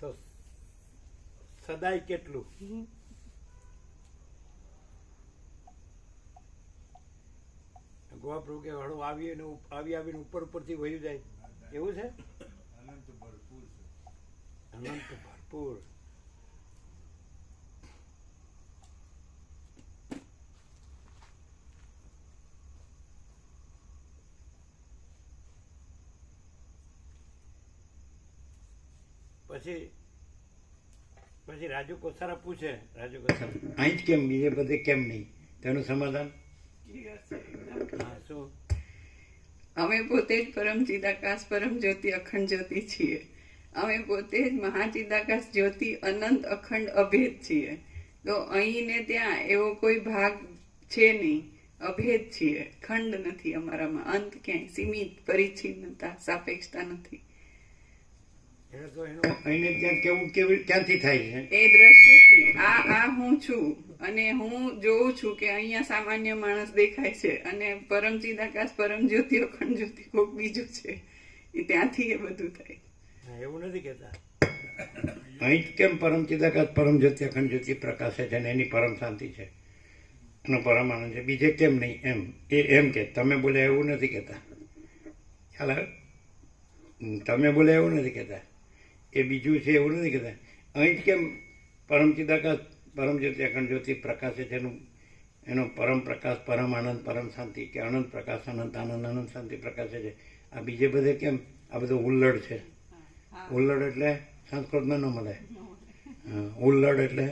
તો સદાય કેટલું? ગોવા પ્રભુ કે હળો આવી અને આવી આવીને ઉપર ઉપરથી વહી જાય. એવું છે? અનંત ભરપૂર અનંત ભરપૂર. પછી પછી રાજુ કોસારા પૂછે રાજુ કોસારા અહીં જ કેમ? બીજે બધે કેમ નહીં? તેનું સમાધાન? શું? અમે પોતે જ પરમ ચિદાકાશ પરમ જ્યોતિ અખંડ જ્યોતિ છીએ. અમે પોતે જ મહાચિદાકાશ જ્યોતિ અનંત અખંડ અભેદ છીએ. તો અહીં ને ત્યાં એવો કોઈ ભાગ છે નહીં. અભેદ છીએ. ખંડ નથી અમારામાં. અંત ક્યાંય. સીમિત પરિચ્છિન્નતા સાપેક્ષતા નથી. એનું ત્યાં કેવું કેવી ક્યાંથી થાય છે? એ દ્રશ્યથી આ આ હું છું અને હું જોઉં છું કે અહીંયા સામાન્ય માણસ દેખાય છે અને પરમ ચિદાકાશ પરમ જ્યોતિ અખંડ જ્યોતિ કોક બીજું છે. એ ત્યાંથી એ બધું થાય. એવું નથી કહેતા. અહીં જ કેમ પરમ ચિદાકાશ પરમ જ્યોતિ અખંડ જ્યોતિ પ્રકાશે છે અને એની પરમ શાંતિ છે? એનો પરમ આનંદ છે. બીજે કેમ નહીં? એમ. એ એમ કે તમે બોલ્યા એવું નથી કહેતા. ખ્યાલ તમે બોલ્યા એવું નથી કહેતા. એ બીજું છે એવું નથી કહેતા. અહીં જ કેમ પરમ ચિદાકાશ પરમ જ્યોતિ અખંડ જ્યોતિ પ્રકાશે છે એનું એનો પરમ પ્રકાશ પરમ આનંદ પરમ શાંતિ કે અનંત પ્રકાશ અનંત આનંદ અનંત શાંતિ પ્રકાશે છે. આ બીજે બધે કેમ? આ બધું ઉલ્લડ છે. ઉલ્લડ એટલે સંસ્કૃતમાં ન મળે. હા, ઉલ્લડ એટલે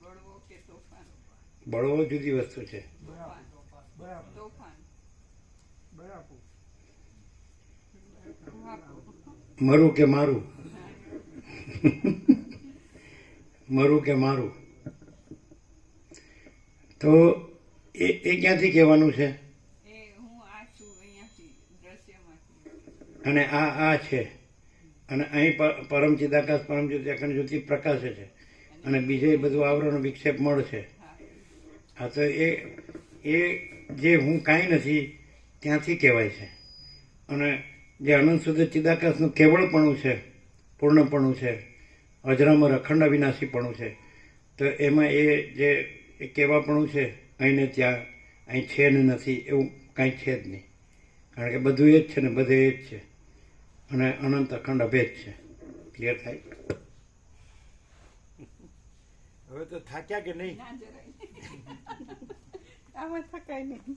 બળવો કે તોફાન બળવો જુદી વસ્તુ છે. તોફાન. મરું કે મારું? મરું કે મારું? તો એ એ ક્યાંથી કહેવાનું છે? અને આ આ છે. અને અહીં પરમ ચિદાકાશ પરમ જ્યોતિ અખંડ જ્યોતિ પ્રકાશે છે. અને બીજે બધું આવરણ વિક્ષેપ મળશે હા. તો એ એ જે હું કાંઈ નથી ત્યાંથી કહેવાય છે. અને જે અનંત શુદ્ધ ચિદાકાશનું કેવળપણું છે પૂર્ણપણું છે અજરામર અખંડ અવિનાશીપણું છે. તો એમાં એ જે એ કેવાપણું છે અહીં ને ત્યાં અહીં છે ને નથી એવું કાંઈ છે જ નહીં. કારણ કે બધું એ જ છે ને બધે એ જ છે. અને અનંત અખંડ અભેદ છે. ક્લિયર થાય? હવે તો થાક્યા કે નહીં? આમાં થકાય નહીં.